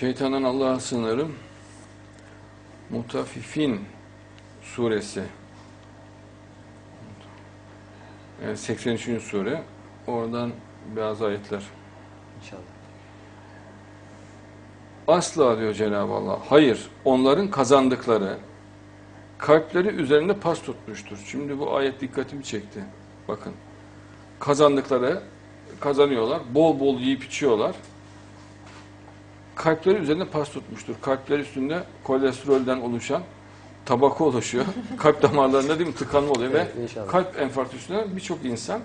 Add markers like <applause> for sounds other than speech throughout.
Şeytandan Allah'a sığınırım. Mutafifin suresi. Evet, 83. sure. Oradan bazı ayetler. İnşallah. Asla diyor Cenab-ı Allah. Hayır, onların kazandıkları kalpleri üzerinde pas tutmuştur. Şimdi bu ayet dikkatimi çekti. Bakın. Kazandıkları kazanıyorlar. Bol bol yiyip içiyorlar. Kalpleri üzerinde pas tutmuştur. Kalpler üstünde kolesterolden oluşan tabaka oluşuyor. <laughs> Kalp damarlarında değil mi tıkanma oluyor Evet, ve inşallah. kalp enfarktüsünden birçok insan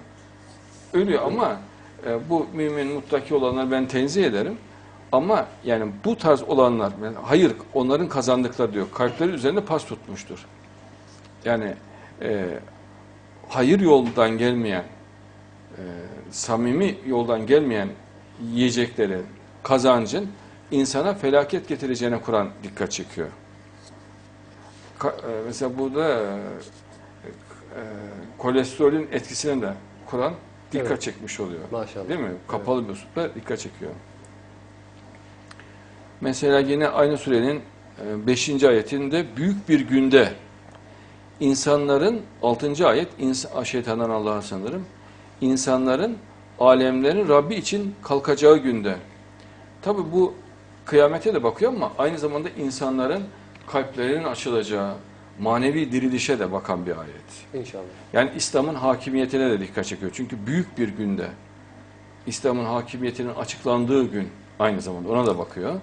ölüyor ama e, bu mümin muttaki olanlar ben tenzih ederim. Ama yani bu tarz olanlar, yani hayır onların kazandıkları diyor, kalpleri üzerinde pas tutmuştur. Yani e, hayır yoldan gelmeyen, e, samimi yoldan gelmeyen yiyecekleri, kazancın insana felaket getireceğine Kur'an dikkat çekiyor. Ka- e, mesela burada e, e, kolesterolün etkisine de Kur'an dikkat Evet. çekmiş oluyor. Maşallah. Değil mi? Kapalı bir usulda dikkat çekiyor. Mesela yine aynı surenin 5. ayetinde büyük bir günde insanların 6. ayet ins- şeytandan Allah'a sanırım. İnsanların alemlerin Rabbi için kalkacağı günde. Tabi bu kıyamete de bakıyor ama aynı zamanda insanların kalplerinin açılacağı manevi dirilişe de bakan bir ayet. İnşallah. Yani İslam'ın hakimiyetine de dikkat çekiyor. Çünkü büyük bir günde İslam'ın hakimiyetinin açıklandığı gün aynı zamanda ona da bakıyor.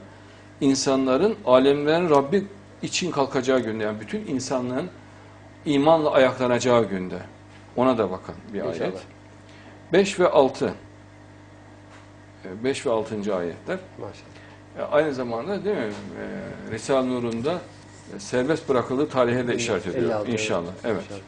İnsanların alemlerin Rabbi için kalkacağı günde yani bütün insanlığın imanla ayaklanacağı günde ona da bakan bir İnşallah. ayet. 5 ve 6 5 ve 6. ayetler. Maşallah. E, Aynı zamanda değil mi? E, Risale-i Nur'un da e, serbest bırakıldığı tarihe de işaret ediyor. 56, evet. İnşallah. Evet. İnşallah.